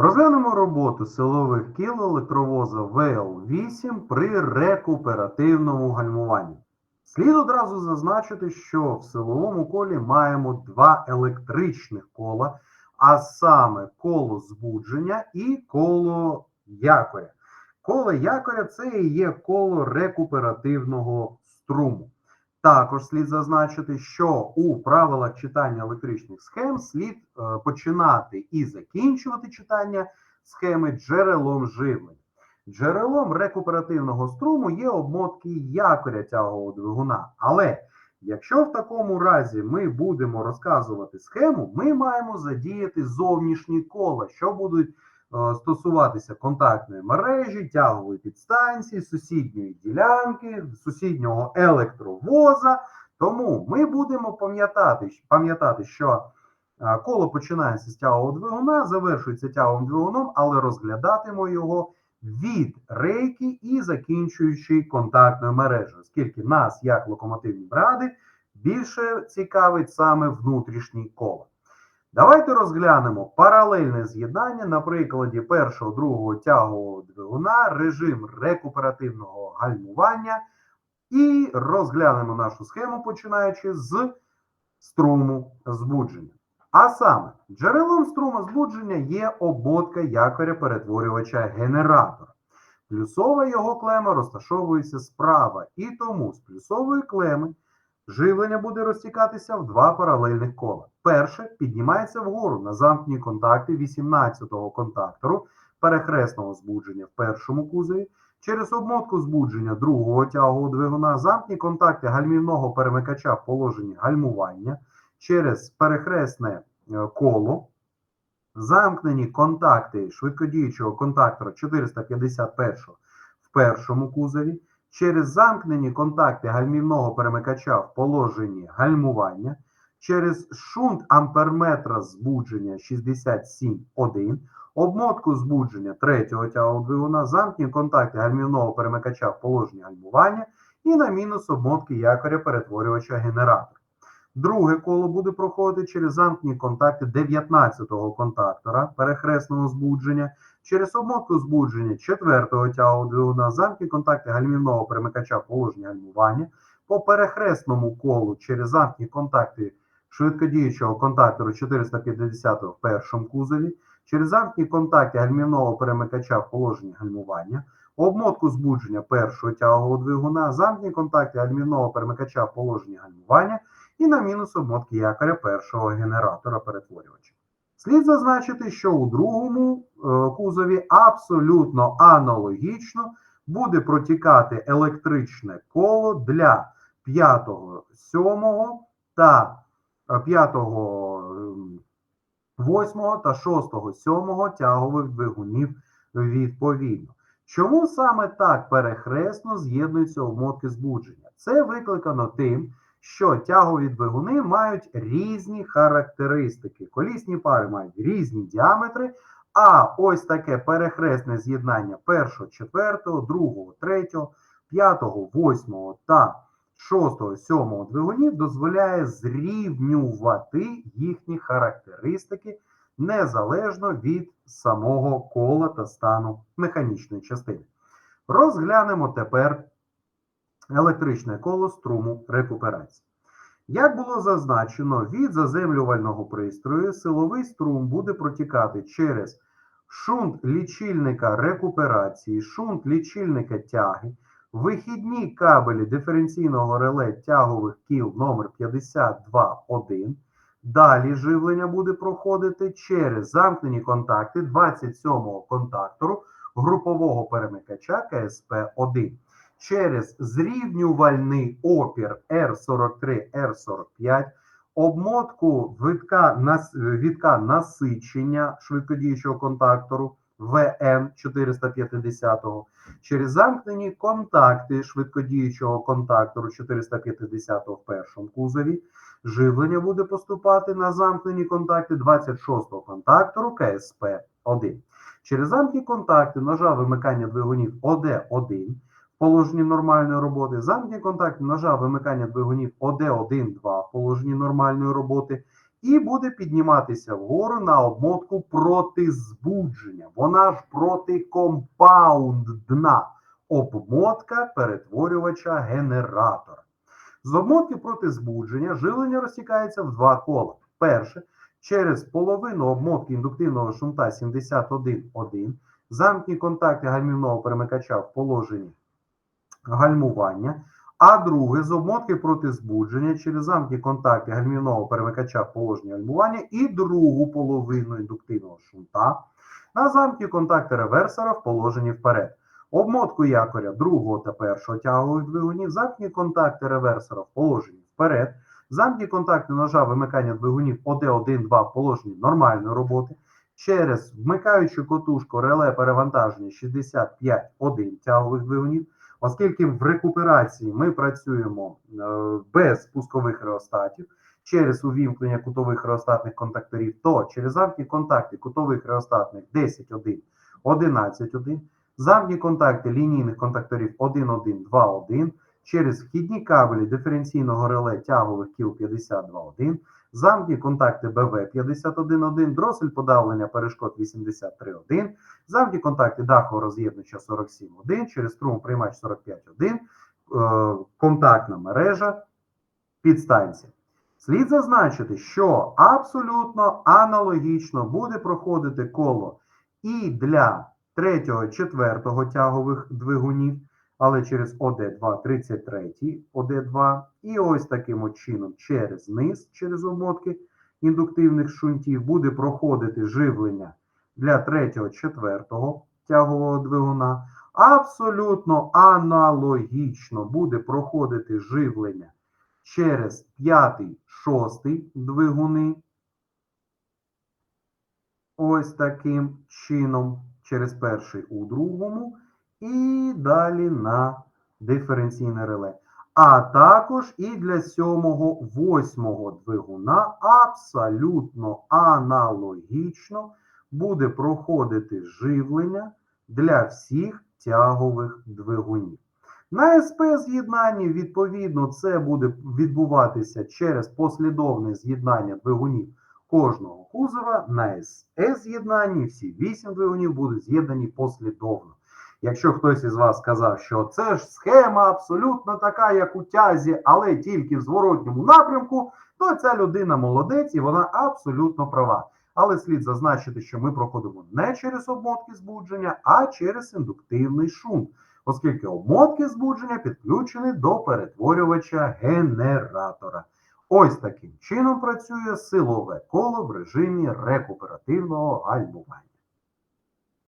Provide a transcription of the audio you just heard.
Розглянемо роботу силових кіл електровоза ВЛ-8 при рекуперативному гальмуванні. Слід одразу зазначити, що в силовому колі маємо два електричних кола, а саме коло збудження і коло якоря. Коло якоря це і є коло рекуперативного струму. Також слід зазначити, що у правилах читання електричних схем слід е, починати і закінчувати читання схеми джерелом живлення. Джерелом рекуперативного струму є обмотки якоря тягового двигуна. Але якщо в такому разі ми будемо розказувати схему, ми маємо задіяти зовнішні кола, що будуть стосуватися контактної мережі, тягової підстанції, сусідньої ділянки, сусіднього електровоза. Тому ми будемо пам'ятати, пам'ятати, що е, коло починається з тягового двигуна, завершується тяговим двигуном, але розглядатимо його від рейки і закінчуючи контактною мережею, оскільки нас, як локомотивні бради, більше цікавить саме внутрішній коло. Давайте розглянемо паралельне з'єднання на прикладі першого, другого тягового двигуна, режим рекуперативного гальмування, і розглянемо нашу схему, починаючи з струму збудження. А саме, джерелом струму збудження є обмотка якоря перетворювача генератора. Плюсова його клема розташовується справа, і тому з плюсової клеми живлення буде розтікатися в два паралельних кола. Перше піднімається вгору на замкнені контакти 18-го контактору перехресного збудження в першому кузові. Через обмотку збудження другого тягового двигуна замкні контакти гальмівного перемикача в положенні гальмування через перехресне е, коло, замкнені контакти швидкодіючого контактора 451 в першому кузові, через замкнені контакти гальмівного перемикача в положенні гальмування, через шунт амперметра збудження 67.1, обмотку збудження третього тягового двигуна, замкнені контакти гальмівного перемикача в положенні гальмування і на мінус обмотки якоря перетворювача генератора. Друге коло буде проходити через замкнені контакти 19-го контактора перехресного збудження, через обмотку збудження 4-го тягового двигуна, замкнені контакти гальмівного перемикача положення гальмування, по перехресному колу через замкнені контакти швидкодіючого контактору 450 в першому кузові, через замкнені контакти гальмівного перемикача в положенні гальмування, обмотку збудження першого тягового двигуна, замкнені контакти гальмівного перемикача в положенні гальмування і на мінус обмотки якоря першого генератора перетворювача. Слід зазначити, що у другому е, кузові абсолютно аналогічно буде протікати електричне коло для 5, 7 та 5, 8 та 6, 7 тягових двигунів відповідно. Чому саме так перехресно з'єднуються обмотки збудження? Це викликано тим, що тягові двигуни мають різні характеристики. Колісні пари мають різні діаметри, а ось таке перехресне з'єднання першого, четвертого, другого, третього, п'ятого, восьмого та шостого, сьомого двигунів дозволяє зрівнювати їхні характеристики незалежно від самого кола та стану механічної частини. Розглянемо тепер електричне коло струму рекуперації. Як було зазначено, від заземлювального пристрою силовий струм буде протікати через шунт лічильника рекуперації, шунт лічильника тяги, вихідні кабелі диференційного реле тягових кіл номер 52.1. Далі живлення буде проходити через замкнені контакти 27-го контактору групового перемикача КСП-1 через зрівнювальний опір R43-R45, обмотку витка, вітка насичення швидкодіючого контактору ВН 450, через замкнені контакти швидкодіючого контактору 450 в першому кузові. Живлення буде поступати на замкнені контакти 26-го контактору КСП-1. Через замкнені контакти ножа вимикання двигунів ОД-1 положенні нормальної роботи, замкнені контакти ножа вимикання двигунів ОД1-2 в положенні нормальної роботи і буде підніматися вгору на обмотку проти збудження. Вона ж протикомпаундна обмотка перетворювача генератора. З обмотки проти збудження живлення розтікається в два кола. Перше через половину обмотки індуктивного шунта 71.1 замкні контакти гальмівного перемикача в положенні гальмування, а друге з обмотки проти збудження через замкні контакти гальмівного перемикача в положенні гальмування і другу половину індуктивного шунта на замкні контакти реверсора в положенні вперед. Обмотку якоря другого та першого тягових двигунів, замкні контакти реверсора в положенні вперед, замкні контакти ножа вимикання двигунів ОД1-2 в положенні нормальної роботи, через вмикаючу котушку реле перевантаження 65-1 тягових двигунів, оскільки в рекуперації ми працюємо е, без пускових реостатів, через увімкнення кутових реостатних контакторів, то через замкні контакти кутових реостатних 10-1, 11-1, замкні контакти лінійних контакторів 1-1, 2-1, через вхідні кабелі диференційного реле тягових кіл 52.1, замкні контакти БВ 51.1, дросель подавлення перешкод 83.1, замкні контакти дахового роз'єднувача 47.1, через струмоприймач 45.1, е, контактна мережа підстанція. Слід зазначити, що абсолютно аналогічно буде проходити коло і для третього, четвертого тягових двигунів, але через ОД2 33 ОД2, і ось таким чином через низ, через обмотки індуктивних шунтів, буде проходити живлення для третього, четвертого тягового двигуна. Абсолютно аналогічно буде проходити живлення через п'ятий, шостий двигуни. Ось таким чином, через перший у другому, і далі на диференційне реле. А також і для сьомого, восьмого двигуна абсолютно аналогічно буде проходити живлення для всіх тягових двигунів. На СП з'єднанні, відповідно, це буде відбуватися через послідовне з'єднання двигунів кожного кузова. На СЕ з'єднанні всі 8 двигунів будуть з'єднані послідовно. Якщо хтось із вас сказав, що це ж схема абсолютно така, як у тязі, але тільки в зворотньому напрямку, то ця людина молодець і вона абсолютно права. Але слід зазначити, що ми проходимо не через обмотки збудження, а через індуктивний шум, оскільки обмотки збудження підключені до перетворювача генератора. Ось таким чином працює силове коло в режимі рекуперативного гальмування.